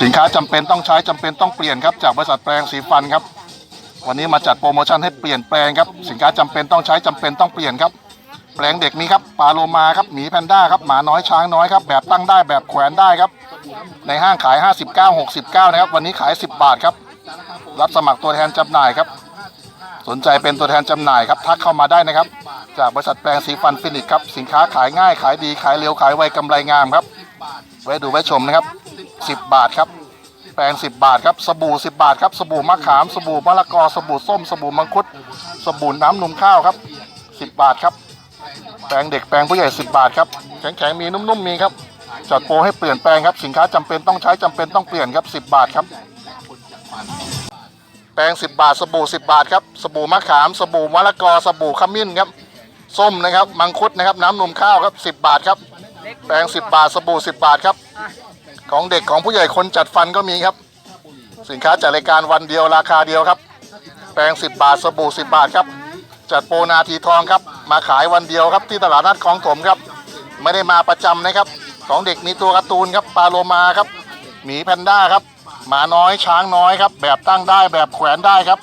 สินค้าจำเป็นต้องใช้จำเป็นต้องเปลี่ยนครับจากบริษัทแปลงสีฟันครับ วันนี้มาจัดโปรโมชั่นให้เปลี่ยนแปลงครับ สินค้าจำเป็นต้องใช้จำเป็นต้องเปลี่ยนครับ แปลงเด็กมีครับปลาโลมาครับหมีแพนด้าครับหมาน้อยช้างน้อยครับแบบตั้งได้แบบแขวนได้ครับ ในห้างขาย 59 69 นะครับ วันนี้ขาย 10 บาทครับ รับสมัครตัวแทนจำหน่ายครับ สนใจเป็นตัวแทนจำหน่ายครับทักเข้ามาได้นะครับ จากบริษัทแปลงสีฟันฟินิกครับสินค้าขายง่ายขายดีขายเร็วขายไวกำไรงามครับไว้ดูไว้ชมนะครับ 10 บาทครับ แปลง10 บาทครับ สบู่ 10 บาทครับ สบู่มะขาม สบู่มะละกอ สบู่ส้ม สบู่มังคุด สบู่น้ำนมข้าวครับ 10 บาทครับ แปลงเด็กแปลงผู้ใหญ่ 10 บาทครับ แข็งๆมีนุ่มๆมีครับ จัดโปรให้เปลี่ยนแปลงครับ สินค้าจำเป็นต้องใช้จำเป็นต้องเปลี่ยนครับ 10 บาทครับ แปรง10 บาท สบู่ 10 บาทครับ สบู่มะขาม สบู่มะละกอ สบู่ขมิ้นครับ ส้มนะครับ มังคุดนะครับ น้ำนมข้าวครับ 10 บาทครับ แปรง10 บาท สบู่ 10 บาทครับ ของเด็กของผู้ใหญ่คนจัดฟันก็มีครับ สินค้าจัดรายการวันเดียวราคาเดียวครับ แปรง 10 บาทสบู่ 10 บาทครับ จัดโปรนาทีทองครับ มาขายวันเดียวครับที่ตลาดนัดคลองถมครับ ไม่ได้มาประจำนะครับ ของเด็กมีตัวการ์ตูนครับปลาโลมาครับ หมีแพนด้าครับ หมาน้อยช้างน้อยครับ แบบตั้งได้แบบแขวนได้ครับ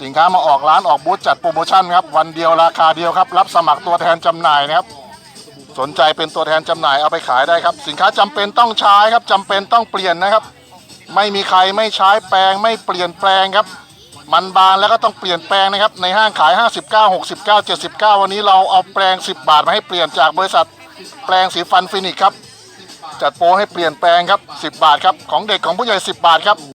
สินค้ามาออกร้านออกบูธจัดโปรโมชั่นครับ วันเดียวราคาเดียวครับ รับสมัครตัวแทนจำหน่ายนะครับ สนใจเป็นตัวแทนจำหน่ายเอาไปขายได้ครับ สินค้าจำเป็นต้องใช้ครับจำเป็นต้องเปลี่ยนนะครับ ไม่มีใครไม่ใช้แปลงไม่เปลี่ยนแปลงครับ มันบานแล้วก็ต้องเปลี่ยนแปลงนะครับ ในห้างขาย 59 69 79 วันนี้เราเอาแปลง 10 บาทมาให้เปลี่ยนจากบริษัท แปลงสีฟันฟินิกครับจัดโปรให้เปลี่ยนแปลงครับ 10 บาทครับของเด็กของผู้ใหญ่ 10 บาทครับ